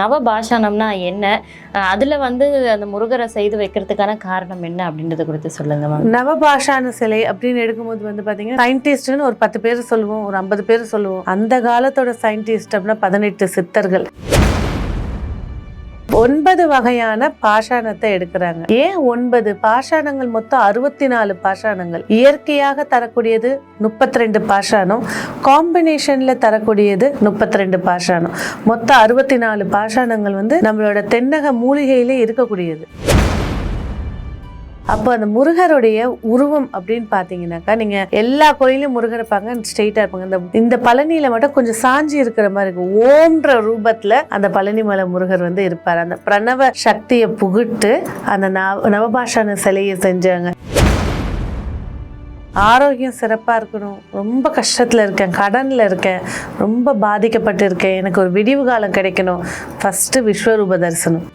நவபாஷானம்னா என்ன? அஹ் அதுல வந்து அந்த முருகரை செய்து வைக்கிறதுக்கான காரணம் என்ன அப்படின்றத குறித்து சொல்லுங்க மேம். நவபாஷான சிலை அப்படின்னு எடுக்கும்போது வந்து பாத்தீங்கன்னா சயின்டிஸ்ட்னு ஒரு பத்து பேர் சொல்லுவோம் ஒரு ஐம்பது பேர் சொல்லுவோம். அந்த காலத்தோட சயின்டிஸ்ட் அப்படின்னா பதினெட்டு சித்தர்கள். ஒன்பது வகையான பாஷாணத்தை எடுக்கிறாங்க. ஏன் ஒன்பது? பாஷாணங்கள் மொத்தம் அறுபத்தி நாலு பாஷாணங்கள். இயற்கையாக தரக்கூடியது முப்பத்தி ரெண்டு பாஷாணம். காம்பினேஷன்ல தரக்கூடியது முப்பத்தி ரெண்டு பாஷாணம். மொத்தம் அறுபத்தி நாலு பாஷாணங்கள் வந்து நம்மளோட தென்னக மூலிகையிலே இருக்கக்கூடியது. அப்போ அந்த முருகருடைய உருவம் அப்படின்னு பார்த்தீங்கன்னாக்கா நீங்கள் எல்லா கோயிலும் முருகர் இருப்பாங்க ஸ்ட்ரெயிட்டாக இருப்பாங்க. இந்த இந்த பழனியில் மட்டும் கொஞ்சம் சாஞ்சி இருக்கிற மாதிரி இருக்கும். ஓம்ன்ற ரூபத்தில் அந்த பழனி மலை முருகர் வந்து இருப்பார். அந்த பிரணவ சக்தியை புகுட்டு அந்த நவ நவபாஷான சிலையை செஞ்சாங்க. ஆரோக்கியம் சிறப்பாக இருக்கணும். ரொம்ப கஷ்டத்தில் இருக்கேன் கடனில் இருக்கேன் ரொம்ப பாதிக்கப்பட்டு இருக்கேன் எனக்கு ஒரு விடிவு காலம் கிடைக்கணும். ஃபஸ்ட்டு விஸ்வரூப தரிசனம்.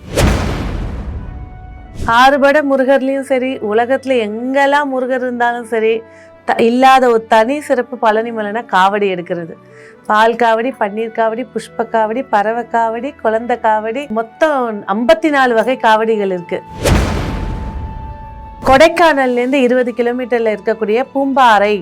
ஆறுபட முருகர்லையும் சரி உலகத்துல எங்கெல்லாம் முருகர் இருந்தாலும் சரி த இல்லாத ஒரு தனி சிறப்பு பழனி மலைனா காவடி எடுக்கிறது. பால் காவடி பன்னீர் காவடி புஷ்ப காவடி பறவை காவடி குழந்தை காவடி மொத்தம் ஐம்பத்தி நாலு வகை காவடிகள் இருக்கு. கொடைக்கானல்லேருந்து இருபது கிலோமீட்டர்ல இருக்கக்கூடிய பூம்பாறை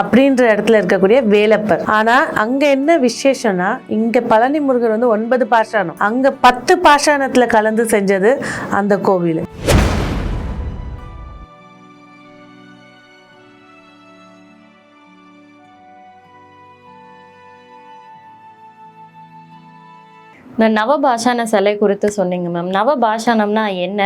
அப்படின்ற இடத்துல இருக்கக்கூடிய வேலப்பர். ஆனா அங்க என்ன விசேஷம்னா இங்க பழனி முருகர் வந்து ஒன்பது பாஷானம் அங்க பத்து பாஷாணத்துல கலந்து செஞ்சது அந்த கோவில். நவபாஷான சிலை குறித்து சொன்னீங்க மேம் நவபாஷானம்னா என்ன?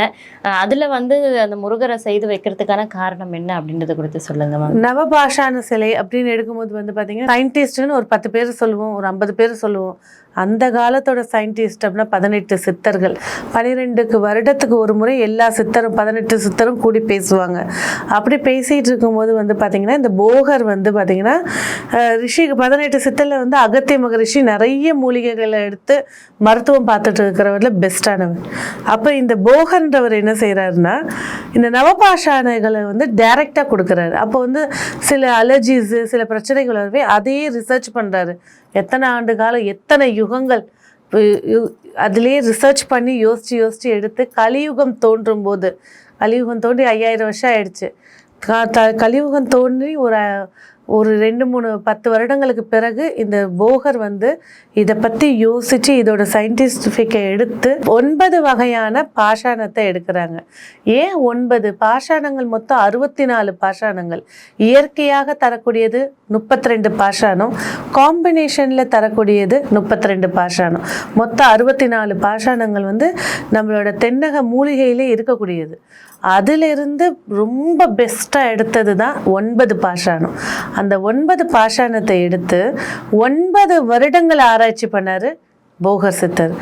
அஹ் அதுல வந்து அந்த முருகரை செய்து வைக்கிறதுக்கான காரணம் என்ன அப்படின்றது குறித்து சொல்லுங்க மேம் நவபாஷான சிலை அப்படின்னு எடுக்கும்போது வந்து பாத்தீங்கன்னா சயின்டிஸ்ட்னு ஒரு பத்து பேர் சொல்லுவோம் ஒரு ஐம்பது பேர் சொல்லுவோம். அந்த காலத்தோட சயின்டிஸ்ட் அப்படின்னா பதினெட்டு சித்தர்கள். பனிரெண்டுக்கு வருடத்துக்கு ஒரு முறை எல்லா சித்தரும் பதினெட்டு சித்தரும் கூடி பேசுவாங்க. அப்படி பேசிகிட்டு இருக்கும்போது வந்து பார்த்திங்கன்னா இந்த போகர் வந்து பார்த்திங்கன்னா ரிஷி பதினெட்டு சித்தரில் வந்து அகத்திய மகரிஷி நிறைய மூலிகைகளை எடுத்து மருத்துவம் பார்த்துட்டு இருக்கிறவர்ல பெஸ்டானவர் அப்போ இந்த போகன்றவர் என்ன செய்கிறாருன்னா இந்த நவபாஷானைகளை வந்து டைரெக்டாக கொடுக்குறாரு. அப்போ வந்து சில அலர்ஜிஸு சில பிரச்சனைகள் வரவே அதையே ரிசர்ச் பண்ணுறாரு எத்தனை ஆண்டு காலம் எத்தனை யுகங்கள் அதுலேயே யு- அதிலேயே ரிசர்ச் பண்ணி யோசித்து யோசித்து எடுத்து கலியுகம் தோன்றும் போது கலியுகம் தோன்றி ஐயாயிரம் வருஷம் ஆயிடுச்சு. க- த- கலியுகம் தோன்றி ஒரு ஒரு ரெண்டு மூணு பத்து வருடங்களுக்கு பிறகு இந்த போகர் வந்து இதை பற்றி யோசித்து இதோட சயின்டிஸ்டிஃபிக்கை எடுத்து ஒன்பது வகையான பாஷாணத்தை எடுக்கிறாங்க. ஏன் ஒன்பது? பாஷாணங்கள் மொத்தம் அறுபத்தி நாலு பாஷாணங்கள். இயற்கையாக தரக்கூடியது முப்பத்தி ரெண்டு பாஷாணம். காம்பினேஷனில் தரக்கூடியது முப்பத்தி ரெண்டு பாஷாணம். மொத்தம் அறுபத்தி நாலு பாஷாணங்கள் வந்து நம்மளோட தென்னக மூலிகையிலே இருக்கக்கூடியது. அதிலிருந்து ரொம்ப பெஸ்ட்டாக எடுத்தது தான் ஒன்பது பாஷாணம். அந்த ஒன்பது பாஷாணத்தை எடுத்து ஒன்பது வருடங்கள் ஆராய்ச்சி பண்ணார் போகர் சித்தர்.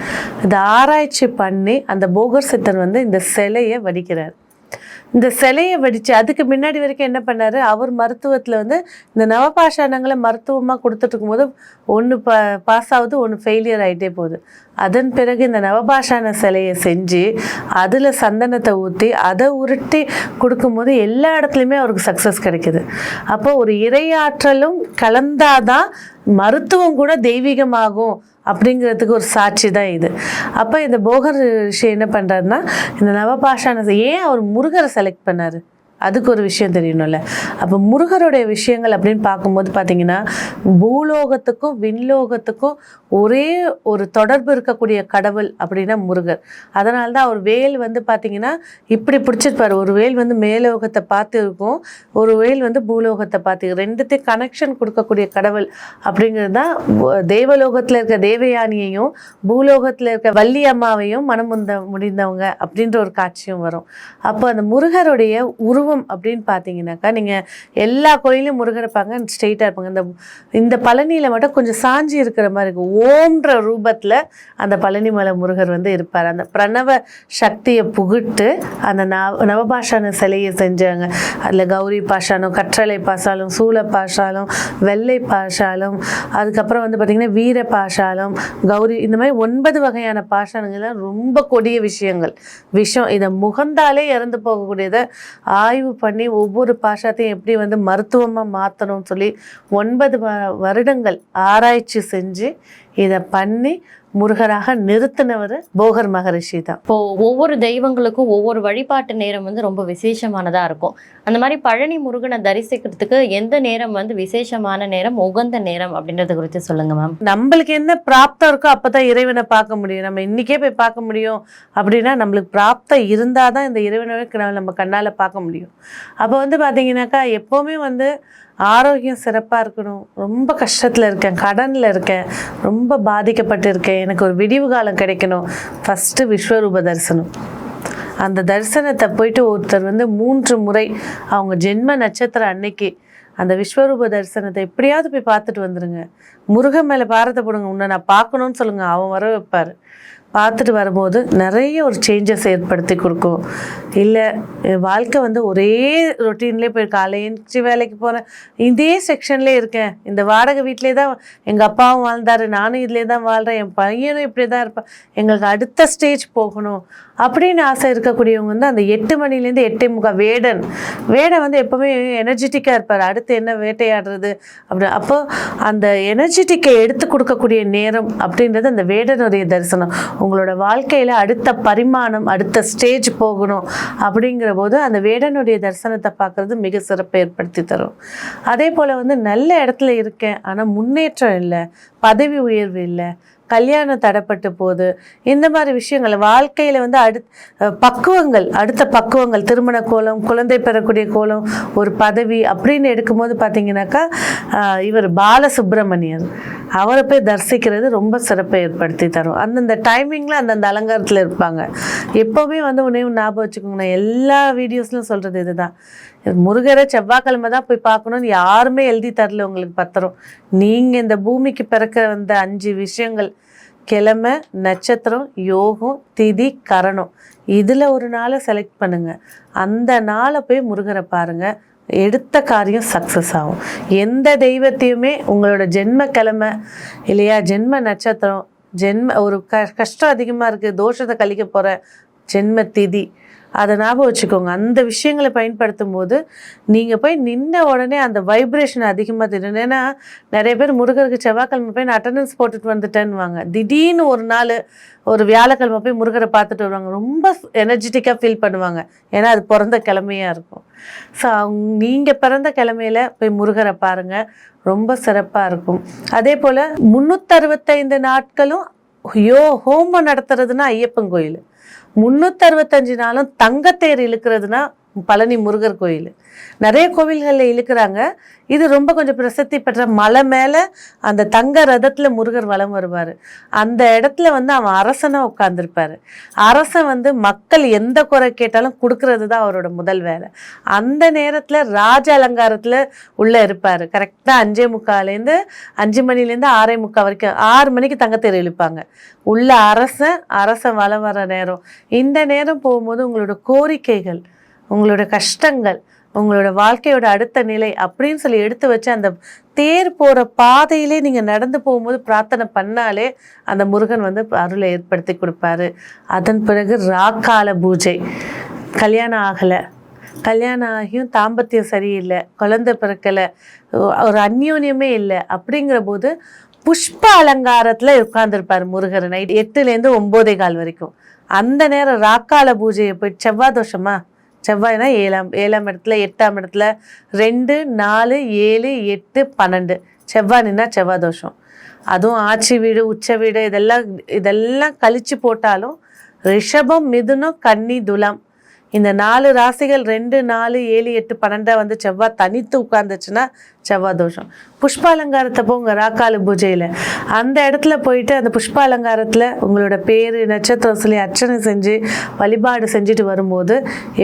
இந்த ஆராய்ச்சி பண்ணி அந்த போகர் சித்தர் வந்து இந்த சிலையை வடிக்கிறார். இந்த சிலையை வடித்து அதுக்கு முன்னாடி வரைக்கும் என்ன பண்ணாரு? அவர் மருத்துவத்தில் வந்து இந்த நவபாஷாணங்களை மருத்துவமாக கொடுத்துட்டு இருக்கும்போது ஒன்று ப பாஸ் ஆகுது ஒன்று ஃபெயிலியர் ஆகிட்டே போகுது. அதன் பிறகு இந்த நவபாஷான சிலையை செஞ்சு அதில் சந்தனத்தை ஊற்றி அதை உருட்டி கொடுக்கும்போது எல்லா இடத்துலையுமே அவருக்கு சக்ஸஸ் கிடைக்குது. அப்போ ஒரு இறையாற்றலும் கலந்தாதான் மருத்துவம் கூட தெய்வீகமாகும். அப்படிங்கிறதுக்கு ஒரு சாட்சி தான் இது. அப்போ இந்த போகர் ரிஷி என்ன பண்ணுறாருன்னா இந்த நவபாஷான ஏன் அவர் முருகரை செலக்ட் பண்ணார்? அதுக்கு ஒரு விஷயம் தெரியணும்ல. அப்போ முருகருடைய விஷயங்கள் அப்படின்னு பார்க்கும்போது பார்த்தீங்கன்னா பூலோகத்துக்கும் விண்லோகத்துக்கும் ஒரே ஒரு தொடர்பு இருக்கக்கூடிய கடவுள் அப்படின்னா முருகர். அதனால தான் அவர் வேல் வந்து பார்த்தீங்கன்னா இப்படி பிடிச்சிருப்பாரு. ஒரு வேல் வந்து மேலோகத்தை பார்த்து இருக்கும் ஒரு வேல் வந்து பூலோகத்தை பார்த்து ரெண்டுத்தையும் கனெக்ஷன் கொடுக்கக்கூடிய கடவுள் அப்படிங்கிறது தான் தேவலோகத்தில் இருக்க தேவயானியையும் பூலோகத்தில் இருக்க வள்ளி அம்மாவையும் மனமுந்த முடிந்தவங்க அப்படின்ற ஒரு காட்சியும் வரும். அப்போ அந்த முருகருடைய உருவம் அப்படின்னு பார்த்தீங்கன்னாக்கா நீங்கள் எல்லா கோயிலையும் முருகரை பார்க்க ஸ்ட்ரெயிட்டாக இருப்பாங்க. இந்த இந்த பழனியில் மட்டும் கொஞ்சம் சாஞ்சி இருக்கிற மாதிரி இருக்கும். ஓம்ன்ற ரூபத்தில் அந்த பழனி மலை முருகர் வந்து இருப்பார். அந்த பிரணவ சக்தியை புகுட்டு அந்த நவ நவபாஷான சிலையை செஞ்சாங்க. அதில் கௌரி பாஷானம் கற்றலை பாஷாலும் சூழ பாஷாலம் வெள்ளை பாஷாலம் அதுக்கப்புறம் வந்து பார்த்திங்கன்னா வீர பாஷாலம் கௌரி இந்த மாதிரி ஒன்பது வகையான பாஷானுங்கள்லாம் ரொம்ப கொடிய விஷயங்கள். விஷம் இதை முகந்தாலே இறந்து போகக்கூடியதை ஆய்வு பண்ணி ஒவ்வொரு பாஷாத்தையும் எப்படி வந்து மருத்துவமாக மாற்றணும்னு சொல்லி ஒன்பது வருடங்கள் ஆராய்ச்சி செஞ்சு இதை பண்ணி முருகராக நிறுத்தினவர் போகர் மகரிஷி தான். இப்போ ஒவ்வொரு தெய்வங்களுக்கும் ஒவ்வொரு வழிபாட்டு நேரம் வந்து ரொம்ப விசேஷமானதா இருக்கும். அந்த மாதிரி பழனி முருகனை தரிசிக்கிறதுக்கு எந்த நேரம் வந்து விசேஷமான நேரம் உகந்த நேரம் அப்படின்றத குறித்து சொல்லுங்க மேம் நம்மளுக்கு என்ன பிராப்தம் இருக்கோ அப்பதான் இறைவனை பார்க்க முடியும். நம்ம இன்னைக்கே போய் பார்க்க முடியும். அப்படின்னா நம்மளுக்கு பிராப்தம் இருந்தாதான் இந்த இறைவனை நம்ம கண்ணால பார்க்க முடியும். அப்போ வந்து பாத்தீங்கன்னாக்கா எப்போவுமே வந்து ஆரோக்கியம் சிறப்பாக இருக்கணும். ரொம்ப கஷ்டத்தில் இருக்கேன் கடனில் இருக்கேன் ரொம்ப பாதிக்கப்பட்டு இருக்கேன் எனக்கு ஒரு விடிவு காலம் கிடைக்கணும். ஃபஸ்ட்டு விஸ்வரூப தரிசனம். அந்த தரிசனத்தை போயிட்டு ஒருத்தர் வந்து மூன்று முறை அவங்க ஜென்ம நட்சத்திரம் அன்னைக்கு அந்த விஸ்வரூப தரிசனத்தை எப்படியாவது போய் பார்த்துட்டு வந்துடுங்க முருகன் மேலே பாரத்தை போடுங்க. உன்னை நான் பார்க்கணும்னு சொல்லுங்கள் அவன் வர வைப்பார். பார்த்துட்டு வரும்போது நிறைய ஒரு சேஞ்சஸ் ஏற்படுத்தி கொடுக்கும். இல்லை வாழ்க்கை வந்து ஒரே ரொட்டீன்லேயே போய் காலை எழுந்திரிச்சி வேலைக்கு போகிறேன் இதே செக்ஷன்லேயே இருக்கேன். இந்த வாடகை வீட்டிலே தான் எங்கள் அப்பாவும் வாழ்ந்தாரு நானும் இதிலே தான் வாழ்கிறேன் என் பையனும் இப்படி தான் இருப்பேன் எங்களுக்கு அடுத்த ஸ்டேஜ் போகணும். அப்படின்னு ஆசை இருக்கக்கூடியவங்க வந்து அந்த எட்டு மணிலேருந்து எட்டே முக்கால் வேடன். வேடன் வந்து எப்போவுமே எனர்ஜெட்டிக்காக இருப்பார். அடுத்து என்ன வேட்டையாடுறது? அப்படி அப்போ அந்த எனர்ஜெட்டிக்கை எடுத்து கொடுக்கக்கூடிய நேரம் அப்படின்றது அந்த வேடனுடைய தரிசனம். உங்களோட வாழ்க்கையில் அடுத்த பரிமாணம் அடுத்த ஸ்டேஜ் போகணும் அப்படிங்கிற போது அந்த வேடனுடைய தரிசனத்தை பார்க்குறது மிக சிறப்பை ஏற்படுத்தி தரும். அதே போல் வந்து நல்ல இடத்துல இருக்கேன் ஆனால் முன்னேற்றம் இல்லை பதவி உயர்வு இல்லை கல்யாணம் தடைப்பட்டு போகுது. இந்த மாதிரி விஷயங்கள் வாழ்க்கையில் வந்து அடு பக்குவங்கள் அடுத்த பக்குவங்கள் திருமண கோலம் குழந்தை பெறக்கூடிய கோலம் ஒரு பதவி அப்படின்னு எடுக்கும்போது பார்த்தீங்கன்னாக்கா இவர் பாலசுப்ரமணியன். அவரை போய் தரிசிக்கிறது ரொம்ப சிறப்பை ஏற்படுத்தி தரும். அந்தந்த டைமிங்கில் அந்தந்த அலங்காரத்தில் இருப்பாங்க. எப்போவுமே வந்து உன்னையும் ஞாபகம் வச்சுக்கோங்க நான் எல்லா வீடியோஸ்லையும் சொல்கிறது இதுதான். முருகரை செவ்வாய்க்கிழமை தான் போய் பார்க்கணும்னு யாருமே எழுதி தரல உங்களுக்கு பத்திரம். நீங்கள் இந்த பூமிக்கு பிறக்க வந்த அஞ்சு விஷயங்கள் கிழமை நட்சத்திரம் யோகம் திதி கரணம் இதில் ஒரு நாளை செலக்ட் பண்ணுங்கள் அந்த நாளை போய் முருகரை பாருங்கள் எடுத்த காரியம் சக்ஸஸ் ஆகும். எந்த தெய்வத்தையுமே உங்களோட ஜென்ம கிழமை இல்லையா ஜென்ம நட்சத்திரம் ஜென்ம ஒரு க கஷ்டம் அதிகமாக இருக்குது தோஷத்தை கழிக்க போகிற ஜென்ம திதி அதை ஞாபகம் வச்சுக்கோங்க. அந்த விஷயங்களை பயன்படுத்தும் போது நீங்கள் போய் நின்ன உடனே அந்த வைப்ரேஷன் அதிகமாக தெரியும் ஏன்னா நிறைய பேர் முருகருக்கு செவ்வாய்க்கிழமை போய் நான் அட்டண்டன்ஸ் போட்டுட்டு வந்துட்டேன்னுவாங்க. திடீர்னு ஒரு நாள் ஒரு வியாழக்கிழமை போய் முருகரை பார்த்துட்டு வருவாங்க. ரொம்ப எனர்ஜெட்டிக்காக ஃபீல் பண்ணுவாங்க. ஏன்னா அது பிறந்த கிழமையாக இருக்கும். ஸோ அவங்க நீங்கள் பிறந்த கிழமையில போய் முருகரை பாருங்கள் ரொம்ப சிறப்பாக இருக்கும். அதே போல் முந்நூற்றறுபத்தைந்து நாட்களும் யோ ஹோமம் நடத்துறதுன்னா ஐயப்பன் கோயில். முந்நூற்றறுபத்தஞ்சு நாளும் தங்கத்தேர் இழுக்கிறதுனா பழனி முருகர் கோயில். நிறைய கோவில்களில் இழுக்கிறாங்க. இது ரொம்ப கொஞ்சம் பிரசித்தி பெற்ற மலை மேலே அந்த தங்க ரதத்தில் முருகர் வலம் வருவார். அந்த இடத்துல வந்து அவன் அரசனாக உட்காந்துருப்பார் அரசன் வந்து மக்கள் எந்த குறை கேட்டாலும் கொடுக்கறது தான் அவரோட முதல் வேலை. அந்த நேரத்தில் ராஜ அலங்காரத்தில் உள்ளே இருப்பார். கரெக்டாக அஞ்சே முக்காலேருந்து அஞ்சு மணிலேருந்து ஆறே முக்கால் வரைக்கும் ஆறு மணிக்கு தங்கத்தேர் இழுப்பாங்க. உள்ள அரசன் அரசன் வலம் வர நேரம். இந்த நேரம் போகும்போது உங்களோட கோரிக்கைகள் உங்களோட கஷ்டங்கள் உங்களோட வாழ்க்கையோட அடுத்த நிலை அப்படின்னு சொல்லி எடுத்து வச்சு அந்த தேர் போகிற பாதையிலே நீங்கள் நடந்து போகும்போது பிரார்த்தனை பண்ணாலே அந்த முருகன் வந்து அருளை ஏற்படுத்தி கொடுப்பாரு. அதன் பிறகு ராக்கால பூஜை. கல்யாணம் ஆகலை. கல்யாணம் ஆகியும் தாம்பத்தியம் சரியில்லை. குழந்தை பிறக்கலை. ஒரு அந்யோன்யமே இல்லை. அப்படிங்கிற போது புஷ்ப அலங்காரத்தில் உட்கார்ந்துருப்பார் முருகர். நைட் எட்டுலேருந்து ஒம்போதே கால் வரைக்கும். அந்த நேரம் ராக்கால பூஜையை போய் செவ்வாய் தோஷமா? செவ்வாய்னா ஏழாம் ஏழாம் இடத்துல எட்டாம் இடத்துல ரெண்டு நாலு ஏழு எட்டு பன்னெண்டு. செவ்வாய் நின்னா செவ்வாய் தோஷம். அதுவும் ஆட்சி வீடு உச்ச வீடு இதெல்லாம் இதெல்லாம் கழிச்சு போட்டாலும் ரிஷபம் மிதுனம் கன்னி துலாம். இந்த நாலு ராசிகள் ரெண்டு நாலு ஏழு எட்டு பன்னெண்டா வந்து செவ்வாய் தனித்து உட்கார்ந்துச்சுன்னா செவ்வாய் தோஷம் புஷ்பாலங்காரத்தை அலங்காரத்தை உங்கள் ராக்காலு பூஜையில். அந்த இடத்துல போயிட்டு அந்த புஷ்ப அலங்காரத்தில் உங்களோட பேர் நட்சத்திரம் சொல்லி அர்ச்சனை செஞ்சு வழிபாடு செஞ்சுட்டு வரும்போது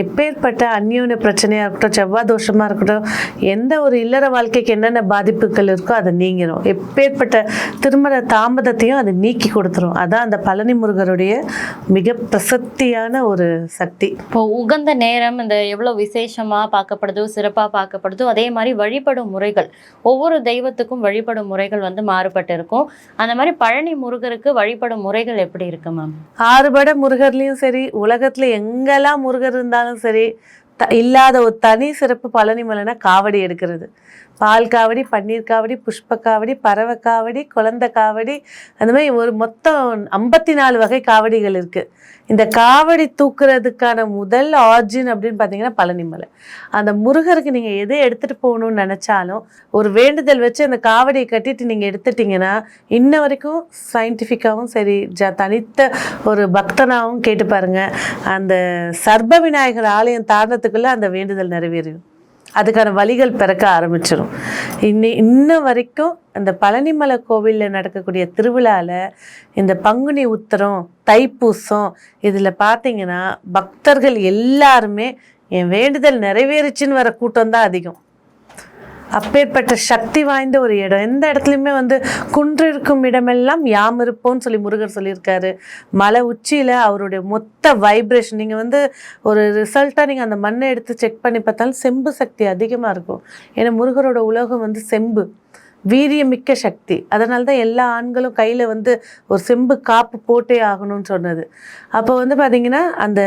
எப்பேற்பட்ட அந்யோன்ய பிரச்சனையாக இருக்கட்டும் செவ்வாய் தோஷமாக இருக்கட்டும் எந்த ஒரு இல்லற வாழ்க்கைக்கு என்னென்ன பாதிப்புகள் இருக்கோ அதை நீங்கிடும் எப்பேற்பட்ட திருமண தாமதத்தையும் அது நீக்கி கொடுத்துரும். அதான் அந்த பழனி முருகருடைய மிக பிரசக்தியான ஒரு சக்தி. இப்போ உகந்த நேரம் இந்த எவ்வளோ விசேஷமாக பார்க்கப்படுதோ சிறப்பாக பார்க்கப்படுதோ அதே மாதிரி வழிபடும் முறை முறைகள். ஒவ்வொரு தெய்வத்துக்கும் வழிபடும் முறைகள் வந்து மாறுபட்டு இருக்கும் அந்த மாதிரி பழனி முருகருக்கு வழிபடும் முறைகள் எப்படி இருக்கு மேம் ஆறுபட முருகர்லையும் சரி உலகத்துல எங்கெல்லாம் முருகர் இருந்தாலும் சரி இல்லாத ஒரு தனி சிறப்பு பழனி மலைனா காவடி எடுக்கிறது. பால் காவடி பன்னீர் காவடி புஷ்ப காவடி பறவை காவடி குழந்தை காவடி அந்த மாதிரி ஒரு மொத்தம் ஐம்பத்தி நாலு வகை காவடிகள் இருக்குது இந்த காவடி தூக்குறதுக்கான முதல் ஆர்ஜின் அப்படின்னு பார்த்தீங்கன்னா பழனிமலை. அந்த முருகருக்கு நீங்கள் எதை எடுத்துகிட்டு போகணும்னு நினச்சாலும் ஒரு வேண்டுதல் வச்சு அந்த காவடியை கட்டிட்டு நீங்கள் எடுத்துட்டிங்கன்னா இன்ன வரைக்கும் சயின்டிஃபிக்காகவும் சரி ஜ தனித்த ஒரு பக்தனாகவும் கேட்டு பாருங்கள் அந்த சர்ப விநாயகர் ஆலயம் தாண்டத்துக்குள்ளே அந்த வேண்டுதல் நிறைவேறும் அதுக்கான வழிகள் பிறக்க ஆரம்பிச்சிடும் இன்னி இன்ன வரைக்கும் அந்த பழனிமலை கோவிலில் நடக்கக்கூடிய திருவிழாவில் இந்த பங்குனி உத்திரம் தைப்பூசம் இதில் பார்த்தீங்கன்னா பக்தர்கள் எல்லாருமே என் வேண்டுதல் நிறைவேறுச்சுன்னு வர கூட்டம் தான் அதிகம். அப்பேற்பட்ட சக்தி வாய்ந்த ஒரு இடம். எந்த இடத்துலையுமே வந்து குன்று இருக்கும் இடமெல்லாம் யாம் இருப்போம்னு சொல்லி முருகர் சொல்லியிருக்காரு. மலை உச்சியில் அவருடைய மொத்த வைப்ரேஷன் நீங்கள் வந்து ஒரு ரிசல்ட்டாக நீங்கள் அந்த மண்ணை எடுத்து செக் பண்ணி பார்த்தாலும் செம்பு சக்தி அதிகமாக இருக்கும். ஏன்னா முருகரோட உலகம் வந்து செம்பு. வீரியமிக்க சக்தி. அதனால தான் எல்லா ஆண்களும் கையில் வந்து ஒரு செம்பு காப்பு போட்டே ஆகணும்னு சொன்னது. அப்போ வந்து பார்த்திங்கன்னா அந்த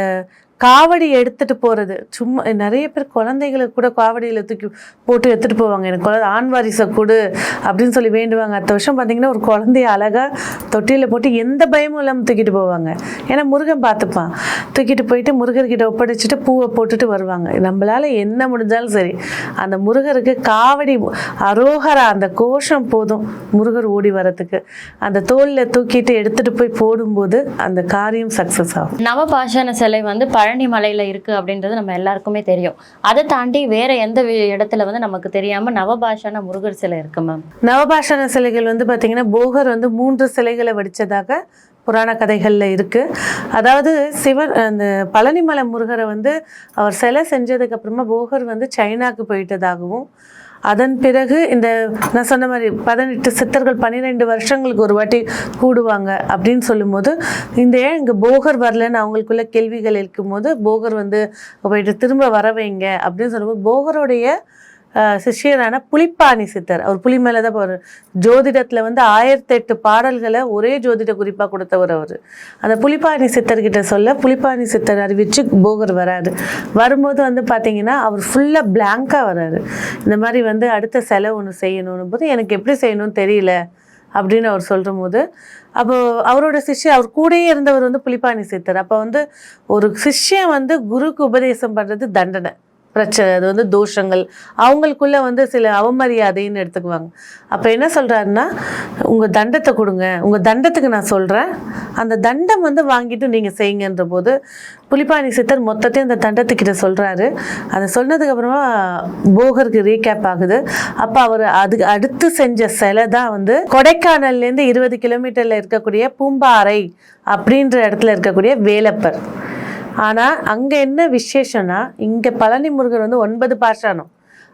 காவடி எடுத்துட்டு போகிறது சும்மா நிறைய பேர் குழந்தைகளுக்கு கூட காவடியில் தூக்கி போட்டு எடுத்துகிட்டு போவாங்க. எனக்கு குழந்தை ஆண் வாரிசை கொடு அப்படின்னு சொல்லி வேண்டுவாங்க. அடுத்த வருஷம் பார்த்தீங்கன்னா ஒரு குழந்தைய அழகாக தொட்டியில் போட்டு எந்த பயமும் இல்லாமல் தூக்கிட்டு போவாங்க. ஏன்னா முருகன் பார்த்துப்பான். தூக்கிட்டு போயிட்டு முருகர்கிட்ட ஒப்படைச்சிட்டு பூவை போட்டுட்டு வருவாங்க. நம்மளால என்ன முடிஞ்சாலும் சரி அந்த முருகருக்கு காவடி அரோகரா அந்த கோஷம் போதும் முருகர் ஓடி வரத்துக்கு அந்த தோலில் தூக்கிட்டு எடுத்துட்டு போய் போடும்போது அந்த காரியம் சக்ஸஸ் ஆகும். நவபாஷான சிலை வந்து பழனி மலையில் இருக்கு அப்படின்றது நம்ம எல்லாருக்குமே தெரியும். அதை தாண்டி வேற எந்த இடத்துல வந்து நமக்கு தெரியாம நவபாஷான முருகர் சிலை இருக்கு மேம். நவபாஷான சிலைகள் வந்து பார்த்திங்கன்னா போகர் வந்து மூன்று சிலைகளை வடித்ததாக புராண கதைகளில் இருக்குது அதாவது சிவன் அந்த பழனிமலை முருகரை வந்து அவர் சிலை செஞ்சதுக்கு அப்புறமா போகர் வந்து சைனாவுக்கு போயிட்டதாகவும் அதன் பிறகு இந்த நான் சொன்ன மாதிரி பதினெட்டு சித்தர்கள் பன்னிரெண்டு வருஷங்களுக்கு ஒரு வாட்டி கூடுவாங்க அப்படின்னு சொல்லும்போது இந்த ஏன் இங்கே போகர் வரலன்னு அவங்களுக்குள்ள கேள்விகள் இருக்கும்போது போகர் வந்து போயிட்டு திரும்ப வர வைங்க அப்படின்னு சொல்லும்போது போகருடைய சிஷ்யரான புலிப்பாணி சித்தர். அவர் புலி மேலே தான் போவார் ஜோதிடத்தில் வந்து ஆயிரத்தி எட்டு பாடல்களை ஒரே ஜோதிட குறிப்பாக கொடுத்தவர் அவர். அந்த புலிப்பாணி சித்தர்கிட்ட சொல்ல புலிப்பாணி சித்தர் அறிவிச்சு போகர் வராரு. வரும்போது வந்து பார்த்தீங்கன்னா அவர் ஃபுல்லாக பிளாங்காக வராரு. இந்த மாதிரி வந்து அடுத்த செலவு ஒன்று செய்யணும்னு போது எனக்கு எப்படி செய்யணும்னு தெரியல அப்படின்னு அவர் சொல்கிற போது அப்போ அவரோட சிஷ்யன் அவர் கூடயே இருந்தவர் வந்து புலிப்பாணி சித்தர். அப்போ வந்து ஒரு சிஷ்யன் வந்து குருக்கு உபதேசம் பண்ணுறது தண்டனை. பிரச்சனை அது வந்து தோஷங்கள் அவங்களுக்குள்ள வந்து சில அவமரியாதைன்னு எடுத்துக்குவாங்க. அப்போ என்ன சொல்கிறாருன்னா உங்கள் தண்டத்தை கொடுங்க. உங்கள் தண்டத்துக்கு நான் சொல்கிறேன் அந்த தண்டம் வந்து வாங்கிட்டு நீங்கள் செய்யுங்கன்ற போது புலிப்பாணி சித்தர் மொத்தத்தையும் அந்த தண்டத்துக்கிட்ட சொல்கிறாரு அதை சொன்னதுக்கப்புறமா போகருக்கு ரீகேப் ஆகுது. அப்போ அவர் அதுக்கு அடுத்து செஞ்ச சிலை தான் வந்து கொடைக்கானல்லேருந்து இருபது கிலோமீட்டரில் இருக்கக்கூடிய பூம்பாறை அப்படின்ற இடத்துல இருக்கக்கூடிய வேலப்பர். ஆனால் அங்கே என்ன விசேஷம்னா இங்கே பழனி முருகர் வந்து ஒன்பது பாஷானம்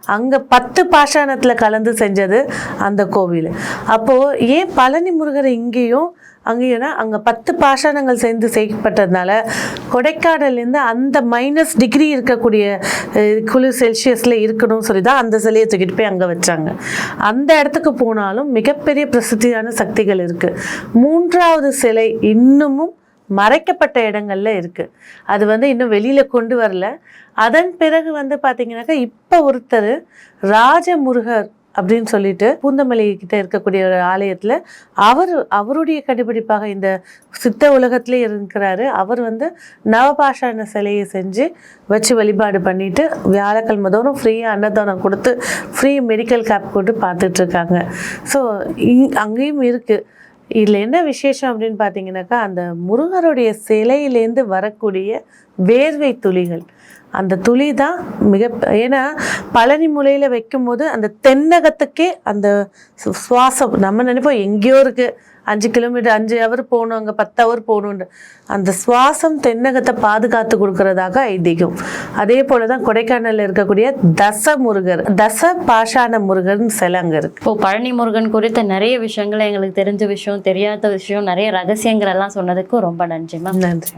அங்கே பத்து பாஷாணத்தில் கலந்து செஞ்சது அந்த கோவில். அப்போது ஏன் பழனி முருகர் இங்கேயும் அங்கேயும்னா அங்கே பத்து பாஷாணங்கள் சேர்ந்து செய்யப்பட்டதுனால கொடைக்கானல்லேருந்து அந்த மைனஸ் டிகிரி இருக்கக்கூடிய குளிர் செல்சியஸில் இருக்கணும்னு சொல்லி தான் அந்த சிலையை தூக்கிட்டு போய் அங்கே வச்சாங்க. அந்த இடத்துக்கு போனாலும் மிகப்பெரிய பிரசித்தியான சக்திகள் இருக்குது மூன்றாவது சிலை இன்னமும் மறைக்கப்பட்ட இடங்களில் இருக்குது அது வந்து இன்னும் வெளியில் கொண்டு வரல. அதன் பிறகு வந்து பார்த்தீங்கன்னாக்கா இப்போ ஒருத்தர் ராஜமுருகர் அப்படின்னு சொல்லிட்டு பூந்தமல்லி கிட்ட இருக்கக்கூடிய ஒரு ஆலயத்தில் அவர் அவருடைய கண்டுபிடிப்பாக இந்த சித்த உலகத்திலே இருக்கிறாரு. அவர் வந்து நவபாஷான சிலையை செஞ்சு வச்சு வழிபாடு பண்ணிட்டு வியாழக்கிழமை தோறும் ஃப்ரீயாக அன்னதானம் கொடுத்து ஃப்ரீ மெடிக்கல் கேப் போட்டு பார்த்துட்ருக்காங்க ஸோ இங் அங்கேயும் இருக்குது இதில் என்ன விசேஷம் அப்படின்னு பார்த்தீங்கன்னாக்கா அந்த முருகருடைய சிலையிலேருந்து வரக்கூடிய வேர்வை துளிகள். அந்த துளி தான் மிக ஏன்னா பழனி முலையில் வைக்கும்போது அந்த தென்னகத்துக்கே அந்த சுவாசம் நம்ம நினைப்போம் எங்கேயோ இருக்குது அஞ்சு கிலோமீட்டர் அஞ்சு ஹவர் போகணும் அங்கே பத்து ஹவர் போகணுன்ற அந்த சுவாசம் தென்னகத்தை பாதுகாத்து கொடுக்கறதாக ஐதீகம். அதே போல தான் கொடைக்கானலில் இருக்கக்கூடிய தச முருகர் தச பாஷாண முருகர்னு சிலை அங்கே இருக்குது இப்போ பழனி முருகன் குறித்த நிறைய விஷயங்களை எங்களுக்கு தெரிஞ்ச விஷயம் தெரியாத விஷயம் நிறைய ரகசியங்கள் எல்லாம் சொன்னதுக்கு ரொம்ப நன்றி மேம் நன்றி.